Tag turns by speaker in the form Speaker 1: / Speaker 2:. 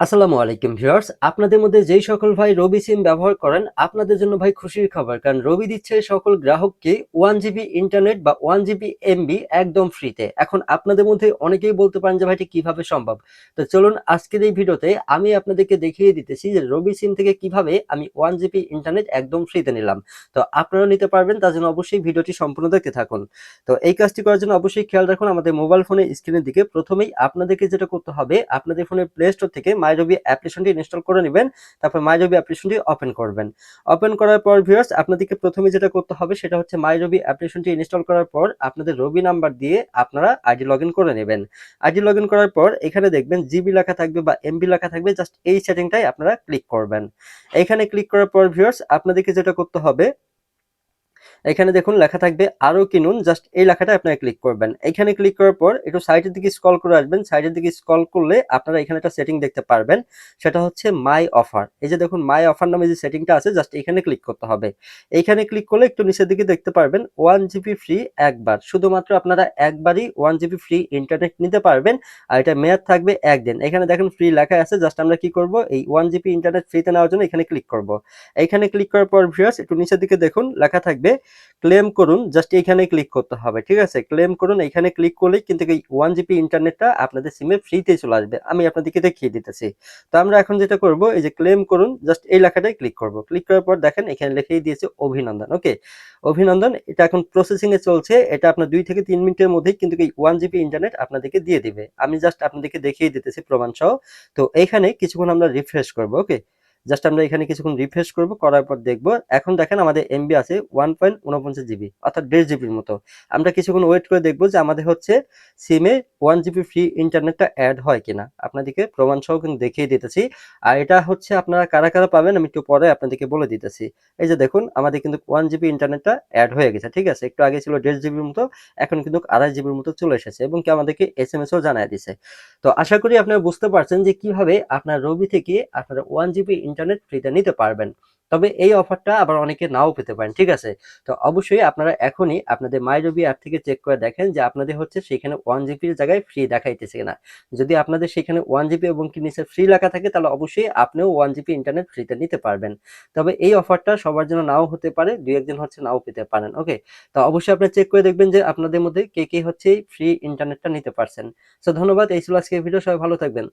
Speaker 1: আসসালামু আলাইকুম ভিউয়ার্স। আপনাদের মধ্যে যেই সকল ভাই রবি সিম ব্যবহার করেন, আপনাদের জন্য ভাই খুশির খবর। কারণ রবি দিচ্ছে সকল গ্রাহককে ওয়ান জিবি ইন্টারনেট বা ওয়ান জিবি এমবি একদম ফ্রিতে এখন আপনাদের মধ্যে অনেকেই বলতে পারেন যে ভাইটি কীভাবে সম্ভব? তো চলুন আজকের এই ভিডিওতে আমি আপনাদেরকে দেখিয়ে দিতেছি যে, রবি সিম থেকে কীভাবে আমি ওয়ান জিবি ইন্টারনেট একদম ফ্রিতে নিলাম। তো আপনারা নিতে পারবেন, তার জন্য অবশ্যই ভিডিওটি সম্পূর্ণ দেখতে থাকুন। তো এই কাজটি করার জন্য অবশ্যই খেয়াল রাখুন, আমাদের মোবাইল ফোনের স্ক্রিনের দিকে প্রথমেই আপনাদেরকে যেটা করতে হবে, আপনাদের ফোনের প্লে স্টোর থেকে মাইরবি অ্যাপ্লিকেশনটি ইনস্টল করে নেবেন, তারপর মাইরবি অ্যাপ্লিকেশনটি ওপেন করবেন। ওপেন করার পর ভিউয়ার্স আপনাদেরকে প্রথমে যেটা করতে হবে সেটা হচ্ছে মাইরবি অ্যাপ্লিকেশনটি ইনস্টল করার পর আপনাদের রবি নাম্বার দিয়ে আপনারা আইডি লগ করে নেবেন। আইডি লগ করার পর এখানে দেখবেন জিবি লেখা থাকবে বা এমবি লেখা থাকবে জাস্ট এই সেটিংটাই আপনারা ক্লিক করবেন। এখানে ক্লিক করার পর ভিউয়ার্স আপনাদেরকে যেটা করতে হবে এখানে দেখুন, লেখা থাকবে আরও কিনুন, জাস্ট এই লেখাটা আপনারা ক্লিক করবেন। এখানে ক্লিক করার পর একটু সাইডের দিকে স্ক্রল করে আসবেন। সাইডের দিকে স্ক্রল করলে আপনারা এখানে একটা সেটিং দেখতে পারবেন, সেটা হচ্ছে মাই অফার এই যে দেখুন মাই অফার নামে যে সেটিংটা আছে, জাস্ট এখানে ক্লিক করতে হবে। এইখানে ক্লিক করলে একটু নিচের দিকে দেখতে পারবেন ওয়ান জিবি ফ্রি একবার। শুধুমাত্র আপনারা একবারই ওয়ান জিবি ফ্রি ইন্টারনেট নিতে পারবেন, আর এটা মেয়াদ থাকবে একদিন। এখানে দেখেন ফ্রি লেখা আছে, জাস্ট আমরা কি করব, এই ওয়ান জিবি ইন্টারনেট ফ্রিতে নেওয়ার জন্য এখানে ক্লিক করব। এখানে ক্লিক করার পর ভিউয়ার্স একটু নিচের দিকে দেখুন, লেখা থাকবে ক্লেম করুন জাস্ট এখানে ক্লিক করতে হবে, ঠিক আছে? ক্লেম করুন এখানে ক্লিক করলেই কিন্তু এই ওয়ান জিবি ইন্টারনেটটা আপনাদের সিমে ফ্রিতে চলে আসবে। আমি আপনাদেরকে দেখিয়ে দিতেছি। তো আমরা এখন যেটা করব, এই যে ক্লেম করুন জাস্ট এই লেখাটাই ক্লিক করব। ক্লিক করার পর দেখেন, এখানে লিখেই দিয়েছে অভিনন্দন ওকে অভিনন্দন, এটা এখন প্রসেসিং এ চলছে, এটা আপনার দুই থেকে তিন মিনিটের মধ্যেই কিন্তু এই ওয়ান জিবি ইন্টারনেট আপনাদেরকে দিয়ে দিবে। আমি জাস্ট আপনাদেরকে দেখিয়ে দিতেছি প্রমাণ সহ তো এখানে কিছুক্ষণ আমরা রিফ্রেশ করব ওকে জাস্ট আমরা এখানে কিছুক্ষণ রিফ্রেশ করব, করার পর দেখব। এখন দেখেন আমাদের এমবি আছে ওয়ান পয়েন্ট উনপঞ্চাশ জিবি অর্থাৎ দেড় জিবির মতো। আমরা কিছুক্ষণ ওয়েট করে দেখব যে আমাদের হচ্ছে সিমে ওয়ান জিবি ফ্রি ইন্টারনেটটা অ্যাড হয় কিনা। আপনাদেরকে প্রমাণ সহ কিন্তু দেখিয়ে দিতেছি। আর এটা হচ্ছে আপনারা কারা কারা পাবেন আমি একটু পরে আপনাদেরকে বলে দিতেছি। এই যে দেখুন, আমাদের কিন্তু ওয়ান জিবি ইন্টারনেটটা অ্যাড হয়ে গেছে, ঠিক আছে? একটু আগে ছিল দেড় জিবির মতো, এখন কিন্তু আড়াই জিবির মতো চলে এসেছে এবং কি আমাদেরকে এস এম এসও জানায় দিছে। তো আশা করি আপনারা বুঝতে পারছেন যে কীভাবে আপনার রবি থেকে আপনারা ওয়ান জিবি ইন্টারনেট ফ্রিতে নিতে পারবেন। তবে এই অফারটা আবার অনেকে নাও পেতে পারেন, ঠিক আছে? তো অবশ্যই আপনারা এখনই আপনাদের মাই রবি অ্যাপ থেকে চেক করে দেখেন যে আপনাদের হচ্ছে সেখানে ওয়ান জিবির জায়গায় ফ্রি দেখাইতেছে কিনা। যদি আপনাদের সেখানে ওয়ান জিবি এবং কি নিচে ফ্রি লেখা থাকে, তাহলে অবশ্যই আপনিও ওয়ান জিবি ইন্টারনেট ফ্রিতে নিতে পারবেন। তবে এই অফারটা সবার জন্য নাও হতে পারে, দু একজন হচ্ছে নাও পেতে পারেন ওকে তো অবশ্যই আপনি চেক করে দেখবেন যে আপনাদের মধ্যে কে কে হচ্ছে ফ্রি ইন্টারনেটটা নিতে পারছেন। সো ধন্যবাদ, এই ছিল আজকে ভিডিও সবাই ভালো থাকবেন।